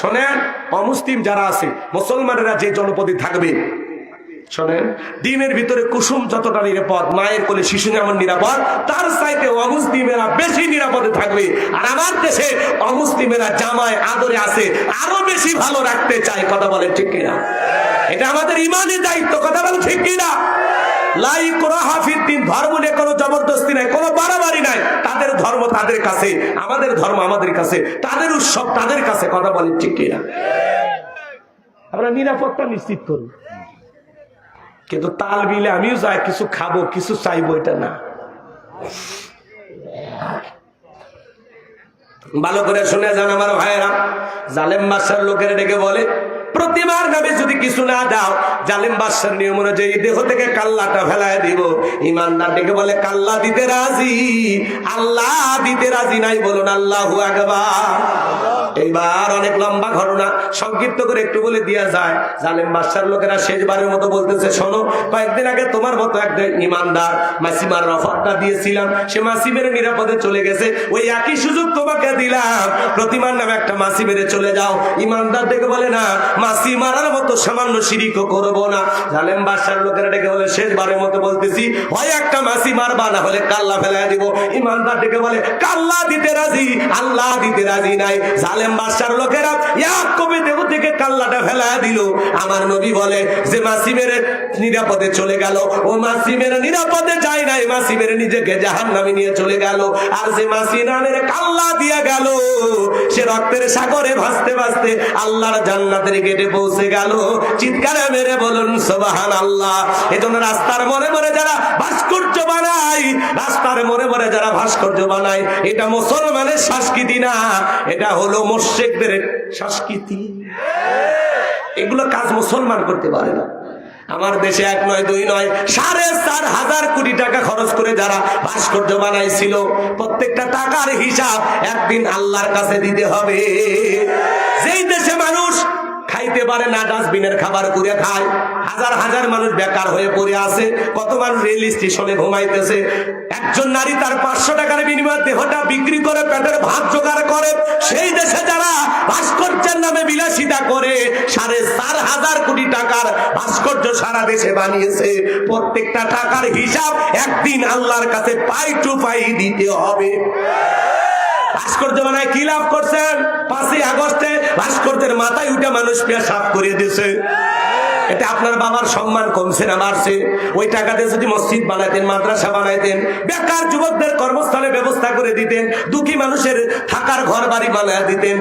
শোনেন, অমুসলিম যারা আছে, মুসলমানেরা যে জনপদে থাকবে, শোনেন ডিমের ভিতরে কুসুম যতটা নিরাপদ, মায়ের কোলে শিশু যেমন নিরাপদ, তার চাইতে অমুসলিমেরা বেশি নিরাপদে থাকবে। আর আমার দেশে অমুসলিমেরা জামায় আদরে আছে, আরও বেশি ভালো রাখতে চায়, কথা বলে ঠিক কিনা? এটা আমাদের ইমানের দায়িত্ব, কথা বলে ঠিক কিনা? ধর্ম নিয়ে কোনো জবরদস্তি নাই বাড়াবাড়ি নাই। তাদের ধর্ম তাদের কাছে, আমাদের ধর্ম আমাদের কাছে, তাদের উৎসব তাদের কাছে, কথা আমরা নিরাপত্তা নিশ্চিত কিন্তু তাল বিলে আমিও যাই, কিছু খাব, কিছু চাইব, এটা না। ভালো করে শুনে যান আমার ভাইয়েরা। জালেম বাদশার লোকের ডেকে বলে প্রতিমার নামে যদি কিছু না দাও, জালেম বাদশার নিয়ম অনুযায়ী দেহ থেকে কাল্লাটা ফেলায় দিব। ইমানদার ডেকে বলে, কাল্লা দিতে রাজি? আল্লাহ দিতে রাজি নাই, বলুন, আল্লাহ এইবার অনেক লম্বা ঘটনা, সংক্ষিপ্ত করে একটু বলে দিয়া যায়। জালেম বাদশার লোকেরা শেষবারের মতো বলতেছে, শোনো, কয়েকদিন আগে তোমার মতো একজন ইমানদার মাসিমার রফাতটা দিয়েছিলাম। সে মাসি মেরে নিরাপদে চলে গেছে। ওই একই সুযোগ তোমাকে দিলাম। প্রতিমার নামে একটা মাসি মেরে চলে যাও। ইমানদার ডেকে বলে, না মাসি মারার মতো সামান্য সিঁড়িকও করব না। জালেম বাদশার লোকেরা ডেকে বলে, শেষবারের মতো বলতেছি, হয় একটা মাসি মারবা, না হলে কাল্লা ফেলাই দিব। ইমানদার ডেকে বলে, কাল্লা দিতে রাজি, আল্লাহ দিতে রাজি নাই। জালেম বাদশার লোকেরা এক কবে দেহ থেকে কাল্লাটা ফেলা দিল। আমার নবী বলে, যে মাসিমের নিরাপদে চলে গেল, ও মাসিমের নিরাপদে যায় নাই মাসিমের নিজেকে জাহান নামে নিয়ে চলে গেল। আর যে মাসি নামের কাল্লা দিয়ে গেল, সে রক্তের সাগরে ভাসতে ভাসতে আল্লাহর জান্নাতের গেটে পৌঁছে গেল। চিৎকারে মেরে বলুন সোবাহান আল্লাহ এজন্য রাস্তার মনে মনে যারা ভাস্কর্য বানায়, রাস্তার মনে মনে যারা ভাস্কর্য বানায়, এটা মুসলমানের সংস্কৃতি না, এটা হলো মোর্শেকদের সংস্কৃতি। এগুলো কাজ মুসলমান করতে পারে না। আমার দেশে এক নয়, দুই নয়, সাড়ে চার হাজার কোটি টাকা খরচ করে যারা ভাস্কর্য বানাইছিল, প্রত্যেকটা টাকার হিসাব একদিন আল্লাহর কাছে দিতে হবে। যেই দেশে মানুষ খাইতে পারে না, ডাস্টবিনের খাবার করে খায়। হাজার হাজার মানুষ বেকার হয়ে পড়ে আছে কত মানুষ রেল স্টেশনে ঘুমাইতেছে। একজন নারী তার পাঁচশো টাকার বিনিময়ে দেহটা বিক্রি করে, পেটের ভাত জোগাড় করে। সেই দেশে যারা ভাস্কর্যের নামে বিলাসিতা করে, সাড়ে চার হাজার কোটি টাকার ভাস্কর্য সারা দেশে বানিয়েছে। প্রত্যেকটা টাকার হিসাব একদিন আল্লাহর কাছে পাই টু পাই দিতে হবে। ভাস্কর্য বানায় কি লাভ করছেন? পাঁচই আগস্টে ভাস্কর্যের মাথায় উঠে মানুষ পেশাব করে দিয়েছে। এটা আপনার বাবার সম্মান কমছে না, বাড়ছে। ওই টাকাতে যদি মসজিদ বানাইতেন মাদ্রাসা বানাইতেন বেকার যুবকদের কর্মস্থলে ব্যবস্থা করে দিতেন, দুঃখী মানুষের থাকার ঘর বাড়ি বানায় দিতেন।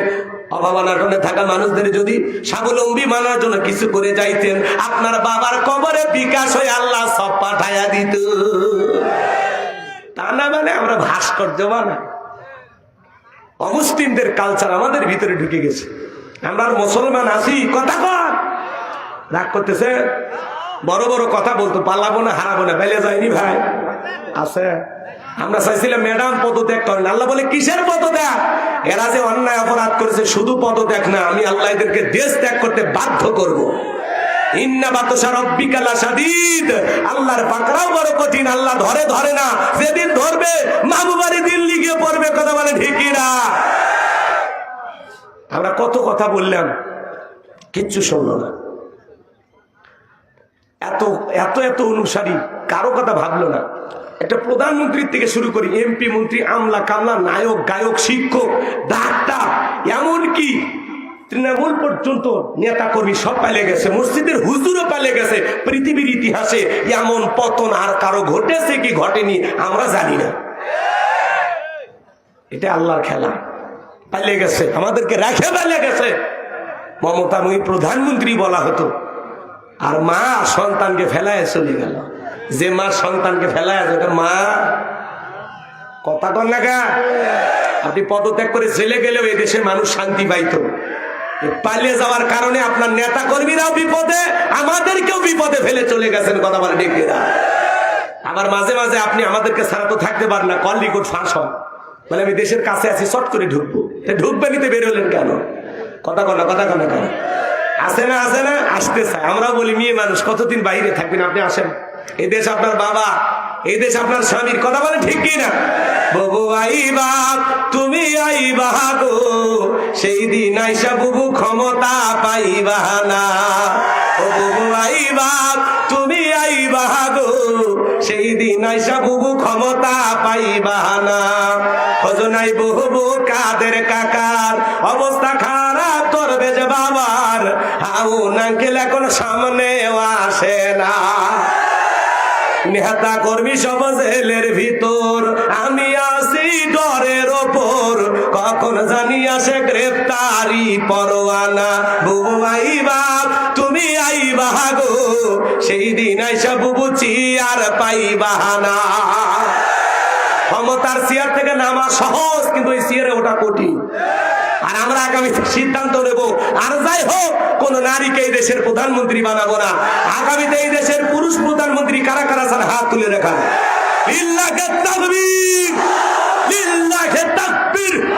অভাবনাটনে থাকা মানুষদের যদি স্বাবলম্বী মানার জন্য কিছু করে যাইতেন, আপনার বাবার কবরে বিকাশ হয়ে আল্লাহ সব পাঠাইয়া দিত। তা না মানে আমরা ভাস্কর্য বানাই অমুসলিমদের কালচার আমাদের ভিতরে ঢুকে গেছে। আমরা মুসলমান আছি, কথা কর রাগ করতেছে? বড় বড় কথা বলতো, পালাবো না, হারাবো না, বেলে যায়নি ভাই। আছে। আমরা চাইছিলাম ম্যাডাম পদত্যাগ করেন। আল্লাহ বলে, কিসের পদত্যাগ? এরা যে অন্যায় অপরাধ করেছে, শুধু পদত্যাগ না, আমি আল্লাহ এদেরকে দেশ ত্যাগ করতে বাধ্য করব। আল্লাহর কঠিন, আল্লাহ ধরে ধরে না। ধরবে পড়বে না? আমরা কত কথা বললাম, কিচ্ছু শুনলো না। এত এত এত অনুসারী, কারও কথা ভাবলো না। একটা প্রধানমন্ত্রীর থেকে শুরু করি, এমপি, মন্ত্রী, আমলা, কামলা, নায়ক, গায়ক, শিক্ষক, ডাক্তার, এমনকি তৃণমূল পর্যন্ত নেতা কর্মী সব পালে গেছে, মসজিদের হুজুরও পালে গেছে। পৃথিবীর ইতিহাসে এমন পতন আর কারও ঘটেছে কি ঘটেনি আমরা জানি না। এটা আল্লাহর খেলা। পালে গেছে, আমাদেরকে রেখে পালে গেছে। মমতা মমতাময়ী প্রধানমন্ত্রী বলা হতো। আর মা সন্তানকে ফেলায় চলে গেল। যে মা সন্তানকে ফেলায় ওটা মা। কথা কন লাগা আপনি পদত্যাগ করে ছেলে গেলেও এই দেশের মানুষ শান্তি পাইতো। পালিয়ে যাওয়ার কারণে আপনার নেতা কর্মীরাও বিপদে, আমাদেরকেও বিপদে ফেলে চলে গেছেন, কথা বলে ডেকেরা আবার মাঝে মাঝে আপনি আমাদেরকে ছাড়া তো থাকতে পারেন না কল রিকোড ফাঁস হয় বলে, আমি দেশের কাছে আছি শর্ট করে ঢুকবো। ঢুকবে নিতে বেরোলেন কেন? কথা কন কথা কন কেন? আসে না আসে না? আসতে চায় আমরাও বলি, মেয়ে মানুষ, কতদিন বাইরে থাকবেন? আপনি আসেন। এই দেশ আপনার বাবা, এই দেশ আপনার স্বামীর। কথা বলে ঠিক কি না বুবু আইবা তুমি আইবা গো সেই দিন আইসা বুবু ক্ষমতা পাইবা না। ও বুবু আইবা তুমি আইবা গো সেই দিন আইসা বুবু ক্ষমতা পাইবা না। হজনাই বহু কাদের কাকার। অবস্থা খারাপ করবে যে বাবার। হাউ নাঙ্কেল এখন সামনে আসে না। নেতা কর্মী সব জেলের ভিতর, আমি আসি ডরের ওপর। কখন জানি আসে গ্রেফতারি পরোয়ানা। বুবু আইবা, তুমি আইবা গো সেই দিন আইসা বুবু চিয়ার পাইবা না ক্ষমতার চেয়ার থেকে নামা সহজ, কিন্তু এই চেয়ারে ওটা কঠিন। আর আমরা আগামী সিদ্ধান্ত নেব। আর যাই হোক, কোন নারীকে এই দেশের প্রধানমন্ত্রী বানাবো না। আগামীতে এই দেশের পুরুষ প্রধানমন্ত্রী কারা কারা স্যার হাত তুলে রাখা লিল্লাহে তাকবীর! লিল্লাহে তাকবীর!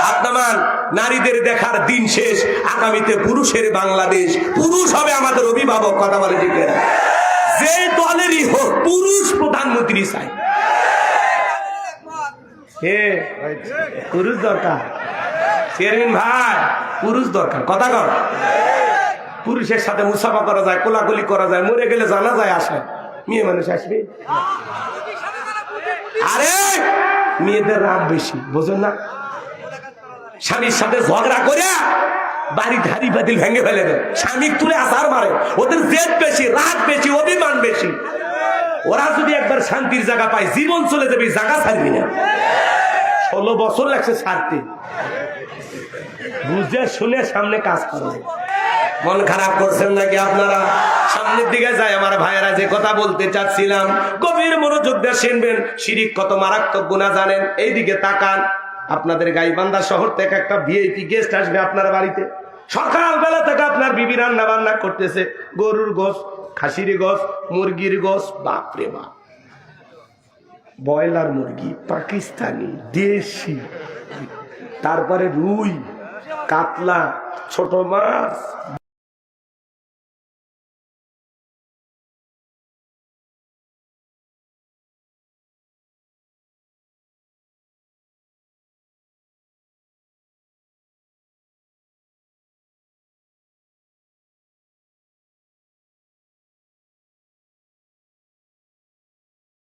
হাত নামান নারীদের দেখার দিন শেষ। আগামীতে পুরুষের বাংলাদেশ। পুরুষ হবে আমাদের অভিভাবক, কথা বলে না? যে দলেরই হোক, পুরুষ প্রধানমন্ত্রী চাই। পুরুষ দরকার। চেয়ারম্যান ভাই, পুরুষ দরকার, কথা কর। পুরুষের সাথে মুসাফা করা যায়, কোলাকুলি করা যায়, মরে গেলে জানা যায় আসে। মেয়ে মানুষ আসবে? আরে, মেয়েদের রাগ বেশি, বোঝেন না? স্বামীর সাথে ঝগড়া করে বাড়ি ধারি বাতিল ভেঙে ফেলে দেয়। স্বামী তুলে আসার মারে, ওদের জেদ বেশি, রাগ বেশি, অভিমান বেশি। ওরা যদি একবার শান্তির জায়গা পায়, জীবন চলে যাবে, জায়গা ছাড়বি না। ষোলো বছর লাগছে ছাড়তে। বুঝে শুনে সামনে কাজ করো। মন খারাপ করছেন নাকি আপনারা? সামনের দিকে যায় আমার ভাইয়েরা যে কথা বলতে চাচ্ছিলাম, গভীর মনোযোগ শুনবেন। শিরিক কত মারাত্মক গুণা জানেন? এইদিকে তাকান। আপনাদের গাইবান্ধা শহর থেকে একটা ভিআইপি গেস্ট আসবে আপনার বাড়িতে। সকাল বেলা থেকে আপনার বিবি রান্না বান্না করতেছে। গরুর গোস খাসির গোস মুরগির গোস বাপরে বাপ। ব্রয়লার মুরগি পাকিস্তানি দেশি তারপরে রুই কাতলা ছোট মাছ।